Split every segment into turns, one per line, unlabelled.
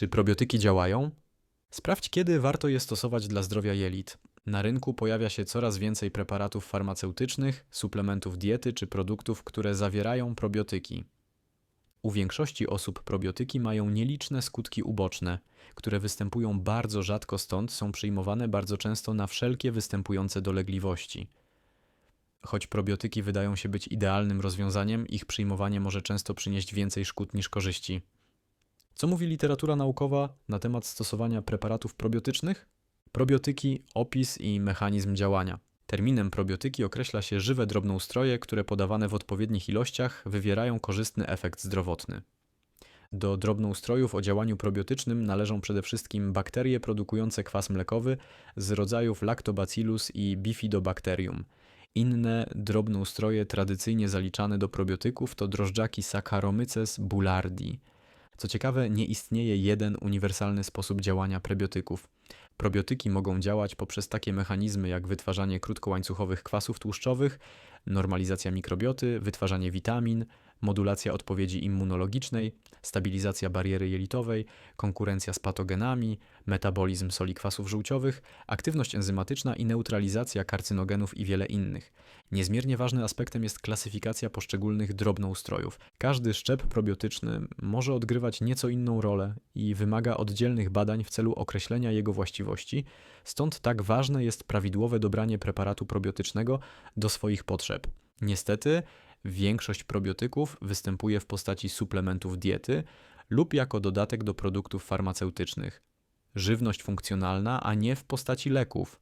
Czy probiotyki działają? Sprawdź, kiedy warto je stosować dla zdrowia jelit. Na rynku pojawia się coraz więcej preparatów farmaceutycznych, suplementów diety czy produktów, które zawierają probiotyki. U większości osób probiotyki mają nieliczne skutki uboczne, które występują bardzo rzadko, stąd są przyjmowane bardzo często na wszelkie występujące dolegliwości. Choć probiotyki wydają się być idealnym rozwiązaniem, ich przyjmowanie może często przynieść więcej szkód niż korzyści. Co mówi literatura naukowa na temat stosowania preparatów probiotycznych? Probiotyki, opis i mechanizm działania. Terminem probiotyki określa się żywe drobnoustroje, które podawane w odpowiednich ilościach wywierają korzystny efekt zdrowotny. Do drobnoustrojów o działaniu probiotycznym należą przede wszystkim bakterie produkujące kwas mlekowy z rodzajów Lactobacillus i Bifidobacterium. Inne drobnoustroje tradycyjnie zaliczane do probiotyków to drożdżaki Saccharomyces boulardii. Co ciekawe, nie istnieje jeden uniwersalny sposób działania prebiotyków. Probiotyki mogą działać poprzez takie mechanizmy jak wytwarzanie krótkołańcuchowych kwasów tłuszczowych, normalizacja mikrobioty, wytwarzanie witamin, modulacja odpowiedzi immunologicznej, stabilizacja bariery jelitowej, konkurencja z patogenami, metabolizm soli kwasów żółciowych, aktywność enzymatyczna i neutralizacja karcynogenów i wiele innych. Niezmiernie ważnym aspektem jest klasyfikacja poszczególnych drobnoustrojów. Każdy szczep probiotyczny może odgrywać nieco inną rolę i wymaga oddzielnych badań w celu określenia jego właściwości, stąd tak ważne jest prawidłowe dobranie preparatu probiotycznego do swoich potrzeb. Niestety, Większość probiotyków występuje w postaci suplementów diety lub jako dodatek do produktów farmaceutycznych. Żywność funkcjonalna, a nie w postaci leków.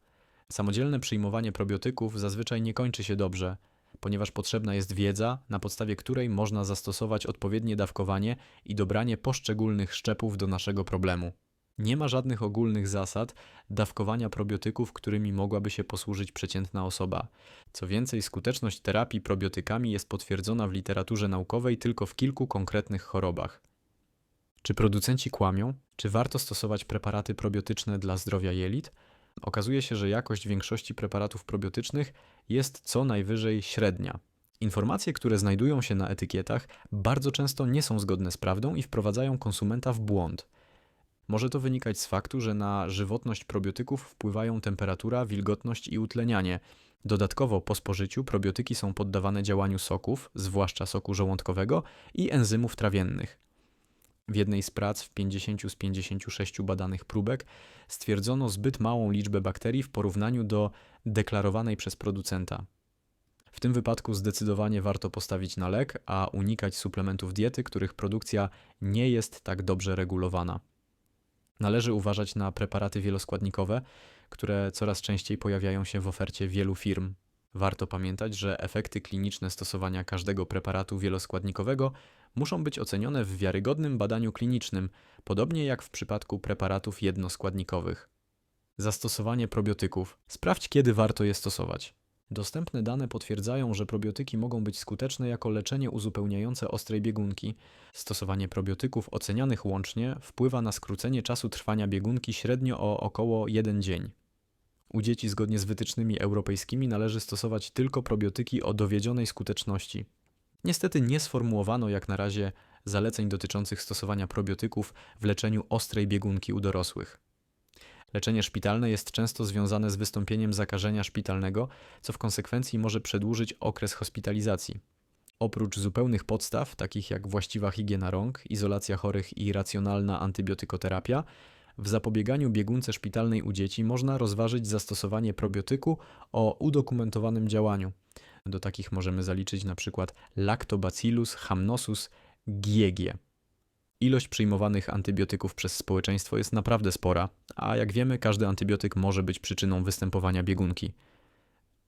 Samodzielne przyjmowanie probiotyków zazwyczaj nie kończy się dobrze, ponieważ potrzebna jest wiedza, na podstawie której można zastosować odpowiednie dawkowanie i dobranie poszczególnych szczepów do naszego problemu. Nie ma żadnych ogólnych zasad dawkowania probiotyków, którymi mogłaby się posłużyć przeciętna osoba. Co więcej, skuteczność terapii probiotykami jest potwierdzona w literaturze naukowej tylko w kilku konkretnych chorobach. Czy producenci kłamią? Czy warto stosować preparaty probiotyczne dla zdrowia jelit? Okazuje się, że jakość większości preparatów probiotycznych jest co najwyżej średnia. Informacje, które znajdują się na etykietach, bardzo często nie są zgodne z prawdą i wprowadzają konsumenta w błąd. Może to wynikać z faktu, że na żywotność probiotyków wpływają temperatura, wilgotność i utlenianie. Dodatkowo po spożyciu probiotyki są poddawane działaniu soków, zwłaszcza soku żołądkowego i enzymów trawiennych. W jednej z prac w 50 z 56 badanych próbek stwierdzono zbyt małą liczbę bakterii w porównaniu do deklarowanej przez producenta. W tym wypadku zdecydowanie warto postawić na lek, a unikać suplementów diety, których produkcja nie jest tak dobrze regulowana. Należy uważać na preparaty wieloskładnikowe, które coraz częściej pojawiają się w ofercie wielu firm. Warto pamiętać, że efekty kliniczne stosowania każdego preparatu wieloskładnikowego muszą być ocenione w wiarygodnym badaniu klinicznym, podobnie jak w przypadku preparatów jednoskładnikowych. Zastosowanie probiotyków. Sprawdź, kiedy warto je stosować. Dostępne dane potwierdzają, że probiotyki mogą być skuteczne jako leczenie uzupełniające ostrej biegunki. Stosowanie probiotyków ocenianych łącznie wpływa na skrócenie czasu trwania biegunki średnio o około 1 dzień. U dzieci zgodnie z wytycznymi europejskimi należy stosować tylko probiotyki o dowiedzionej skuteczności. Niestety nie sformułowano jak na razie zaleceń dotyczących stosowania probiotyków w leczeniu ostrej biegunki u dorosłych. Leczenie szpitalne jest często związane z wystąpieniem zakażenia szpitalnego, co w konsekwencji może przedłużyć okres hospitalizacji. Oprócz zupełnych podstaw, takich jak właściwa higiena rąk, izolacja chorych i racjonalna antybiotykoterapia, w zapobieganiu biegunce szpitalnej u dzieci można rozważyć zastosowanie probiotyku o udokumentowanym działaniu. Do takich możemy zaliczyć np. Lactobacillus hamnosus GG. Ilość przyjmowanych antybiotyków przez społeczeństwo jest naprawdę spora, a jak wiemy, każdy antybiotyk może być przyczyną występowania biegunki.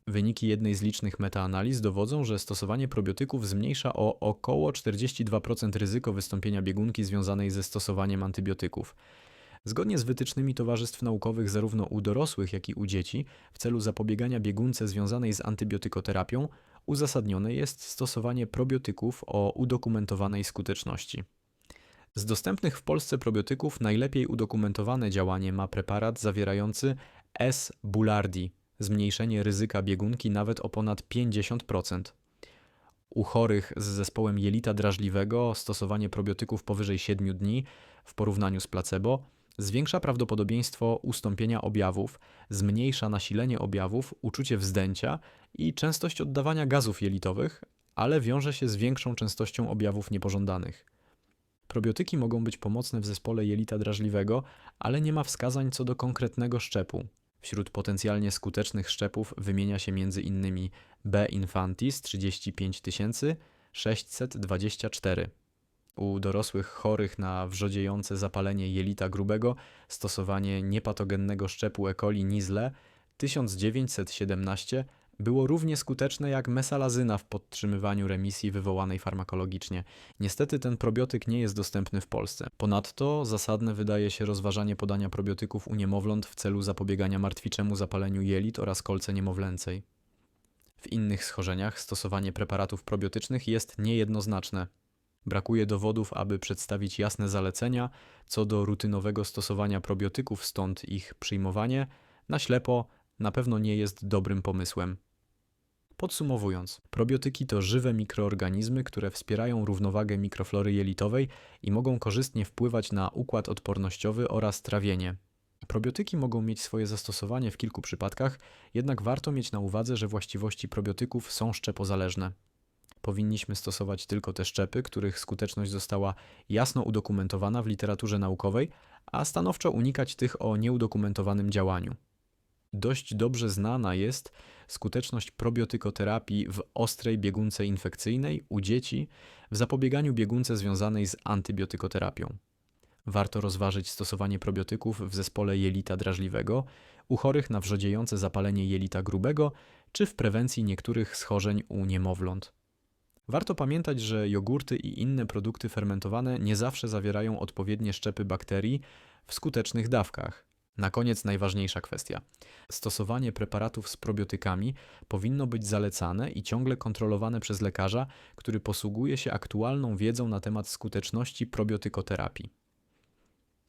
Wyniki jednej z licznych metaanaliz dowodzą, że stosowanie probiotyków zmniejsza o około 42% ryzyko wystąpienia biegunki związanej ze stosowaniem antybiotyków. Zgodnie z wytycznymi towarzystw naukowych zarówno u dorosłych, jak i u dzieci, w celu zapobiegania biegunce związanej z antybiotykoterapią, uzasadnione jest stosowanie probiotyków o udokumentowanej skuteczności. Z dostępnych w Polsce probiotyków najlepiej udokumentowane działanie ma preparat zawierający S. boulardii, zmniejszenie ryzyka biegunki nawet o ponad 50%. U chorych z zespołem jelita drażliwego stosowanie probiotyków powyżej 7 dni w porównaniu z placebo, zwiększa prawdopodobieństwo ustąpienia objawów, zmniejsza nasilenie objawów, uczucie wzdęcia i częstość oddawania gazów jelitowych, ale wiąże się z większą częstością objawów niepożądanych. Probiotyki mogą być pomocne w zespole jelita drażliwego, ale nie ma wskazań co do konkretnego szczepu. Wśród potencjalnie skutecznych szczepów wymienia się m.in. B. infantis 35 624. U dorosłych chorych na wrzodziejące zapalenie jelita grubego stosowanie niepatogennego szczepu E. coli Nizle 1917 było równie skuteczne jak mesalazyna w podtrzymywaniu remisji wywołanej farmakologicznie. Niestety ten probiotyk nie jest dostępny w Polsce. Ponadto zasadne wydaje się rozważanie podania probiotyków u niemowląt w celu zapobiegania martwiczemu zapaleniu jelit oraz kolce niemowlęcej. W innych schorzeniach stosowanie preparatów probiotycznych jest niejednoznaczne. Brakuje dowodów, aby przedstawić jasne zalecenia co do rutynowego stosowania probiotyków, stąd ich przyjmowanie na ślepo na pewno nie jest dobrym pomysłem. Podsumowując, probiotyki to żywe mikroorganizmy, które wspierają równowagę mikroflory jelitowej i mogą korzystnie wpływać na układ odpornościowy oraz trawienie. Probiotyki mogą mieć swoje zastosowanie w kilku przypadkach, jednak warto mieć na uwadze, że właściwości probiotyków są szczepozależne. Powinniśmy stosować tylko te szczepy, których skuteczność została jasno udokumentowana w literaturze naukowej, a stanowczo unikać tych o nieudokumentowanym działaniu. Dość dobrze znana jest skuteczność probiotykoterapii w ostrej biegunce infekcyjnej u dzieci w zapobieganiu biegunce związanej z antybiotykoterapią. Warto rozważyć stosowanie probiotyków w zespole jelita drażliwego, u chorych na wrzodziejące zapalenie jelita grubego czy w prewencji niektórych schorzeń u niemowląt. Warto pamiętać, że jogurty i inne produkty fermentowane nie zawsze zawierają odpowiednie szczepy bakterii w skutecznych dawkach. Na koniec najważniejsza kwestia. Stosowanie preparatów z probiotykami powinno być zalecane i ciągle kontrolowane przez lekarza, który posługuje się aktualną wiedzą na temat skuteczności probiotykoterapii.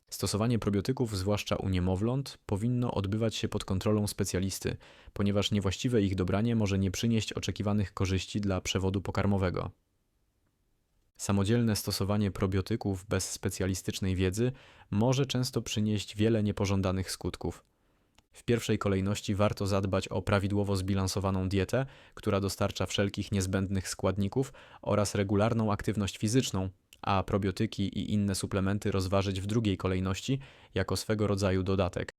Stosowanie probiotyków, zwłaszcza u niemowląt, powinno odbywać się pod kontrolą specjalisty, ponieważ niewłaściwe ich dobranie może nie przynieść oczekiwanych korzyści dla przewodu pokarmowego. Samodzielne stosowanie probiotyków bez specjalistycznej wiedzy może często przynieść wiele niepożądanych skutków. W pierwszej kolejności warto zadbać o prawidłowo zbilansowaną dietę, która dostarcza wszelkich niezbędnych składników oraz regularną aktywność fizyczną, a probiotyki i inne suplementy rozważyć w drugiej kolejności jako swego rodzaju dodatek.